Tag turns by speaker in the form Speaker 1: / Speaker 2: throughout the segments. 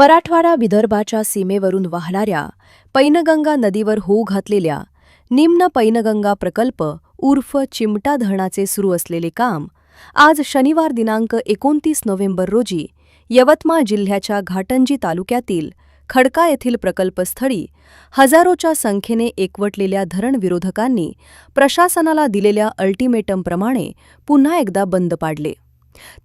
Speaker 1: मराठवाडा विदर्भाच्या सीमेवरून वाहणाऱ्या पैनगंगा नदीवर होऊ घातलेल्या निम्न पैनगंगा प्रकल्प उर्फ चिमटा धरणाचे सुरू असलेले काम आज शनिवार दिनांक एकोणतीस नोव्हेंबर रोजी यवतमाळ जिल्ह्याच्या घाटंजी तालुक्यातील खडका येथील प्रकल्पस्थळी हजारोच्या संख्येने एकवटलेल्या धरणविरोधकांनी प्रशासनाला दिलेल्या अल्टिमेटमप्रमाणे पुन्हा एकदा बंद पाडले.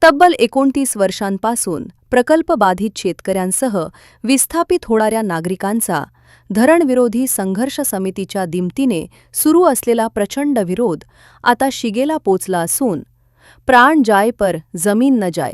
Speaker 1: तब्बल एकोणतीस वर्षांपासून प्रकल्पबाधित शेतकऱ्यांसह विस्थापित होणाऱ्या नागरिकांचा धरणविरोधी संघर्ष समितीच्या दिमतीने सुरू असलेला प्रचंड विरोध आता शिगेला पोचला असून प्राण जाय पर जमीन न जाय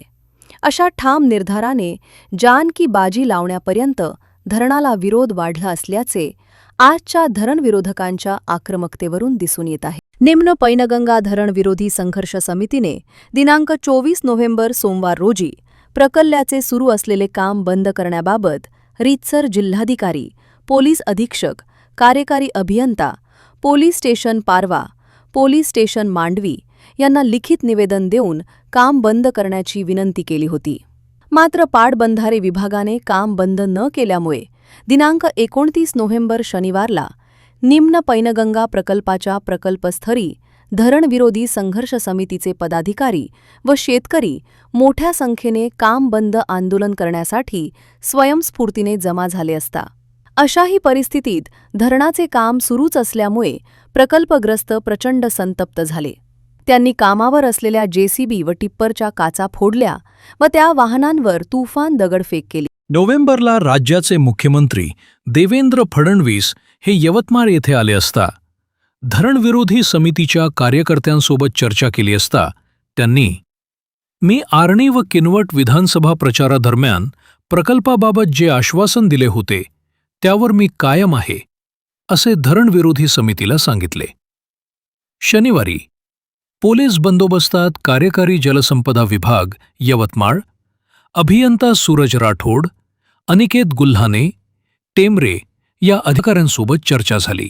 Speaker 1: अशा ठाम निर्धाराने जान की बाजी लावण्यापर्यंत धरणाला विरोध वाढला असल्याचे आजच्या धरणविरोधकांच्या आक्रमकतेवरून दिसून येत आहे. निम्न पैनगंगा धरण विरोधी संघर्ष समितीने दिनांक चोवीस नोव्हेंबर सोमवार रोजी प्रकल्ल्याचे सुरू असलेले काम बंद करण्याबाबत रीतसर जिल्हाधिकारी पोलीस अधीक्षक कार्यकारी अभियंता police station Parwa police station Mandvi यांना लिखित निवेदन देऊन काम बंद करण्याची विनंती केली होती. मात्र पाटबंधारे विभागाने काम बंद न केल्यामुळे दिनांक एकोणतीस नोव्हेंबर शनिवारला निम्न पैनगंगा प्रकल्पाच्या प्रकल्पस्थळी धरणविरोधी संघर्ष समितीचे पदाधिकारी व शेतकरी मोठ्या संख्येने काम बंद आंदोलन करण्यासाठी स्वयंस्फूर्तीने जमा झाले असता. अशाही परिस्थितीत धरणाचे काम सुरूच असल्यामुळे प्रकल्पग्रस्त प्रचंड संतप्त झाले. त्यांनी कामावर असलेल्या जेसीबी व टिप्परच्या काचा फोडल्या व त्या वाहनांवर तुफान दगडफेक केली.
Speaker 2: नोव्हेंबरला राज्याचे मुख्यमंत्री देवेंद्र फडणवीस हे यवतमाळ येथे आले असता. धरणविरोधी समितीच्या कार्यकर्त्यांसोबत चर्चा केली असता त्यांनी मी आर्णी व किनवट विधानसभा प्रचारादरम्यान प्रकल्पाबाबत जे आश्वासन दिले होते त्यावर मी कायम आहे असे धरणविरोधी समितीला सांगितले. शनिवारी पोलीस बंदोबस्तात कार्यकारी जलसंपदा विभाग यवतमाळ अभियंता सूरज राठोड अनिकेत गुल्हाने टेमरे या अधिकाऱ्यांसोबत चर्चा झाली.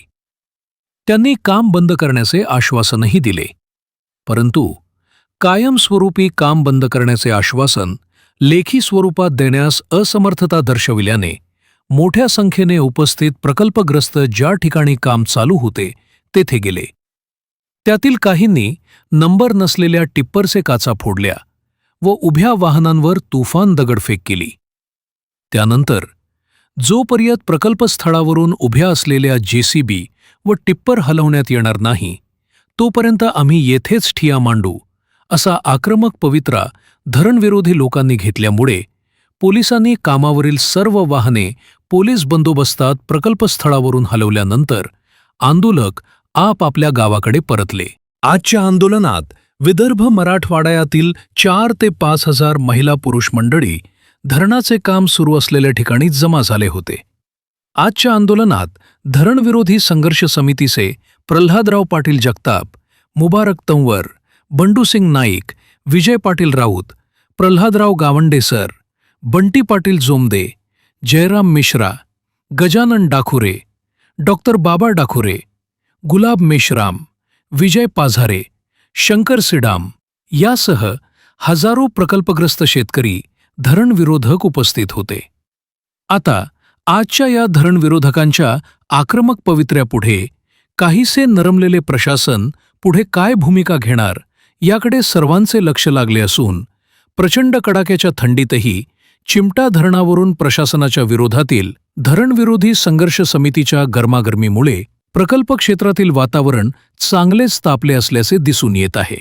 Speaker 2: त्यांनी काम बंद करण्याचे आश्वासनही दिले. परंतु कायमस्वरूपी काम बंद करण्याचे आश्वासन लेखी स्वरूपात देण्यास असमर्थता दर्शविल्याने मोठ्या संख्येने उपस्थित प्रकल्पग्रस्त ज्या ठिकाणी काम चालू होते तेथे गेले. त्यातील काहींनी नंबर नसलेल्या टिप्परचे काचा फोडल्या व उभ्या वाहनांवर तुफान दगडफेक केली. त्यानंतर जोपर्यंत प्रकल्पस्थळावरून उभ्या असलेल्या जेसीबी व टिप्पर हलवण्यात येणार नाही तोपर्यंत आम्ही येथेच ठिया मांडू असा आक्रमक पवित्रा धरणविरोधी लोकांनी घेतल्यामुळे पोलिसांनी कामावरील सर्व वाहने पोलीस बंदोबस्तात प्रकल्पस्थळावरून हलवल्यानंतर आंदोलक आपापल्या गावाकडे परतले. आजच्या आंदोलनात विदर्भ मराठवाड्यातील चार ते पाच हजार महिला पुरुष मंडळी धरणाचे काम सुरू असलेल्या ठिकाणी जमा झाले होते. आजच्या आंदोलनात धरणविरोधी संघर्ष समितीचे प्रल्हादराव पाटील जगताप मुबारक तंवर बंडूसिंग नाईक विजय पाटील राऊत प्रल्हादराव गावंडे सर बंटी पाटील जोमदे जयराम मिश्रा गजानन डाखुरे डॉक्टर बाबा डाखुरे गुलाब मेश्राम विजय पाझारे शंकर सिडाम यासह हजारो प्रकल्पग्रस्त शेतकरी धरणविरोधक उपस्थित होते. आता आजच्या या धरणविरोधकांच्या आक्रमक पवित्र्यापुढे काहीसे नरमलेले प्रशासन पुढे काय भूमिका घेणार याकडे सर्वांचे लक्ष लागले असून प्रचंड कडाक्याच्या थंडीतही चिमटा धरणावरून प्रशासनाच्या विरोधातील धरणविरोधी संघर्ष समितीच्या गरमागरमीमुळे प्रकल्प क्षेत्रातील वातावरण चांगलेच तापले असल्याचे दिसून येत आहे.